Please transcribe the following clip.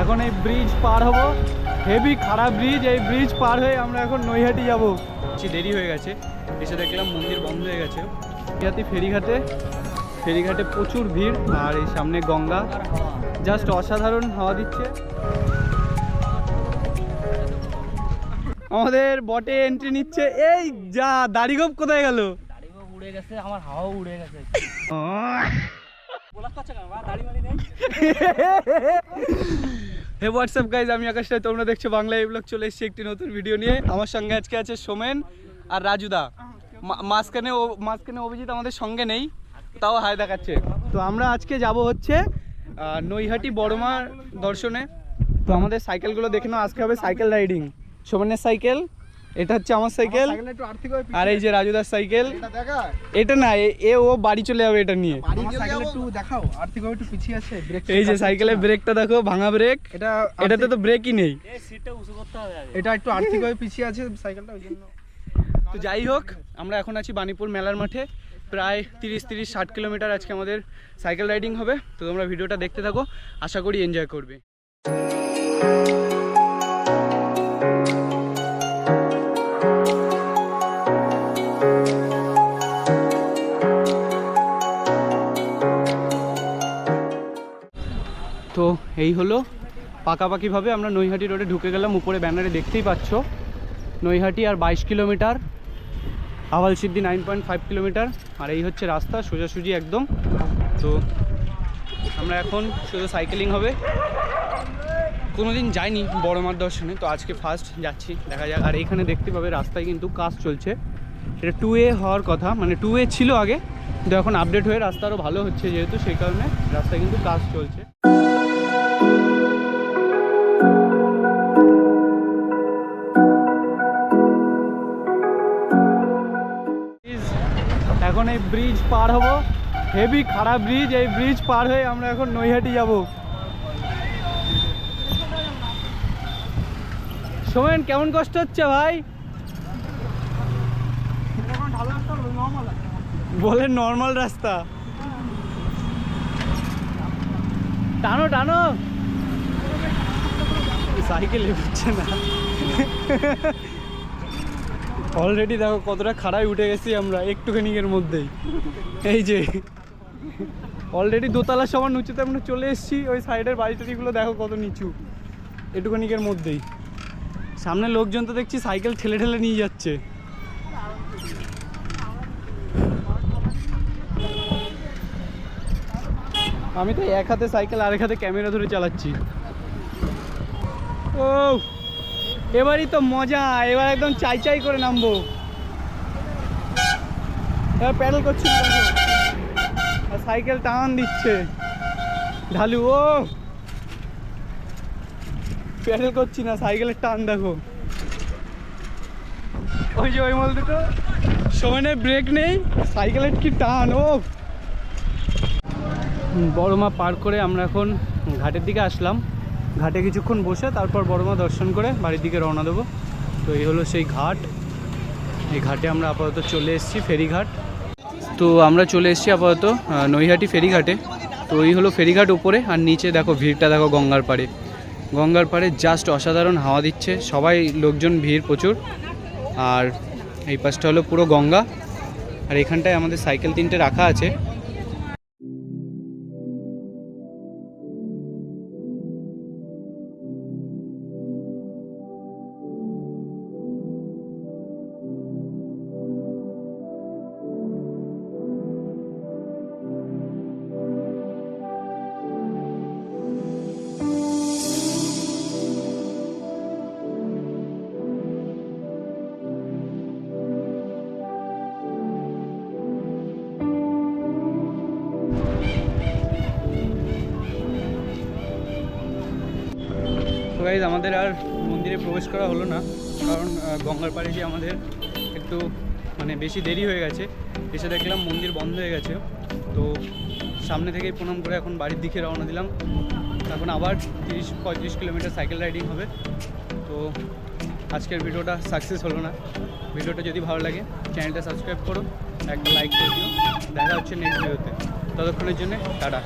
এখন এই ব্রিজ পার হব। হেভি খারাপ ব্রিজ এই ব্রিজ পার হয়ে আমরা এখন নৈহাটি যাব। দেরি হয়ে গেছে। এসে দেখলাম মন্দির বন্ধ হয়ে গেছে। ইয়াতে ফেরিঘাটে ফেরিঘাটে প্রচুর ভিড় আর এই সামনে গঙ্গা। জাস্ট অসাধারণ হাওয়া দিচ্ছে। আমাদের বটে এন্ট্রি নিচ্ছে। এই যা দাড়িগোপ কোথায় গেল? দাড়িগোপ উড়ে গেছে আমার হাওয়াও উড়ে গেছে। হে হোয়াটসঅ্যাপ গাইজ আমি আকাশ রায়। তোমরা দেখছ বাংলা এই ব্লগ, চলে এসেছি একটি নতুন ভিডিও নিয়ে। আমার সঙ্গে আজকে আছে সোমেন আর রাজুদা মাঝখানে মাঝখানে অভিজিৎ আমাদের সঙ্গে নেই, তাও হায় দেখাচ্ছে। তো আমরা আজকে যাব হচ্ছে নৈহাটি বড়মা দর্শনে। তো আমাদের সাইকেলগুলো দেখে নাও, আজকে হবে সাইকেল রাইডিং সোমেনের সাইকেল এটা হচ্ছে আমার সাইকেল আর্থিক আর এই যে রাজুদার সাইকেল এটা না এ- এ ও বাড়ি চলে যাবে এটা নিয়ে। আমার সাইকেল একটু দেখাও আর্থিক একটু পিছিয়ে আছে এই যে সাইকেলের ব্রেকটা দেখো ভাঙা ব্রেক এটা এটাতে তো ব্রেকই নেই। এটা একটু আর্থিক ভাবে পিছিয়ে আছে সাইকেলটা ওই জন্য। তো যাই হোক আমরা এখন আছি বানিপুর মেলার মাঠে। প্রায় তিরিশ তিরিশ ষাট কিলোমিটার আজকে আমাদের সাইকেল রাইডিং হবে। তো তোমরা ভিডিওটা দেখতে থাকো আশা করি এনজয় করবে। এই হলো পাকাপাকিভাবে আমরা নৈহাটি রোডে ঢুকে গেলাম, উপরে ব্যানারে দেখতেই পাচ্ছ। নৈহাটি আর বাইশ কিলোমিটার আওয়াল সিদ্ধি নাইন পয়েন্ট ফাইভ কিলোমিটার, আর এই হচ্ছে রাস্তা, সোজাসুজি একদম। তো আমরা এখন শুধু সাইকেলিং হবে। কোনো দিন যাইনি বড় মার দর্শনে, তো আজকে ফার্স্ট যাচ্ছি, দেখা যাক। আর এখানে দেখতে পাবে রাস্তায় কিন্তু কাজ চলছে। সেটা টু এ হওয়ার কথা মানে টু এ ছিল আগে কিন্তু এখন আপডেট হয়ে রাস্তা আরও ভালো হচ্ছে যেহেতু, সেই কারণে রাস্তায় কিন্তু কাজ চলছে। এখন এই ব্রিজ পার হব। হেভি খারাপ ব্রিজ এই ব্রিজ পার হয়ে আমরা এখন নৈহাটি যাব। সোমেন, কেমন কষ্ট হচ্ছে ভাই? বলে নর্মাল রাস্তা। টানো টানো। সাইকেল না। অলরেডি দেখো কতটা খাড়ায় উঠে গেছি আমরা একটুখানিকের মধ্যেই। এই যে অলরেডি দোতলা সমান উঁচুতে আমরা চলে এসেছি, ওই সাইডের বাড়ি টাড়িগুলো দেখো কত নিচু। একটুখানিকের মধ্যেই। সামনে লোকজন তো দেখছি সাইকেল ঠেলে ঠেলে নিয়ে যাচ্ছে। আমি তো এক হাতে সাইকেল, আরেক হাতে ক্যামেরা ধরে চালাচ্ছি। ও এবারই তো মজা, এবার একদম চাই চাই করে নামবো। এবার প্যাডেল করছি। আর সাইকেল টান দিচ্ছে। ঢালু, ও! প্যাডেল করছি না সাইকেলের টান দেখো। ওই যে ওই মল দুটো। সমানে ব্রেক নেই সাইকেলের কি টান, ও! বড়মা পার করে আমরা এখন ঘাটের দিকে আসলাম। ঘাটে কিছুক্ষণ বসে তারপর বড়মা দর্শন করে বাড়ির দিকে রওনা দেবো। তো এই হলো সেই ঘাট। এই ঘাটে আমরা আপাতত চলে এসেছি, ফেরিঘাট। তো আমরা চলে এসেছি আপাতত নৈহাটি ফেরিঘাটে। তো এই হলো ফেরিঘাট উপরে, আর নিচে দেখো ভিড়টা, দেখো গঙ্গার পাড়ে। গঙ্গার পাড়ে জাস্ট অসাধারণ হাওয়া দিচ্ছে, সবাই লোকজন, ভিড় প্রচুর। আর এই পাশটা হলো পুরো গঙ্গা। আর এখানটায় আমাদের সাইকেল তিনটে রাখা আছে। গাইজ আমাদের আর মন্দিরে প্রবেশ করা হলো না। কারণ গঙ্গার পাড়ে আমাদের একটু মানে বেশি দেরি হয়ে গেছে, এসে দেখলাম মন্দির বন্ধ হয়ে গেছে। তো সামনে থেকেই প্রণাম করে এখন বাড়ির দিকে রওনা দিলাম। এখন আবার তিরিশ, পঁয়ত্রিশ কিলোমিটার সাইকেল রাইডিং হবে। তো আজকের ভিডিওটা সাকসেস হলো না। ভিডিওটা যদি ভালো লাগে চ্যানেলটা সাবস্ক্রাইব করো, একটা লাইক করে দিও। দেখা হচ্ছে নেক্সট ভিডিওতে ততক্ষণের জন্য, টাটা।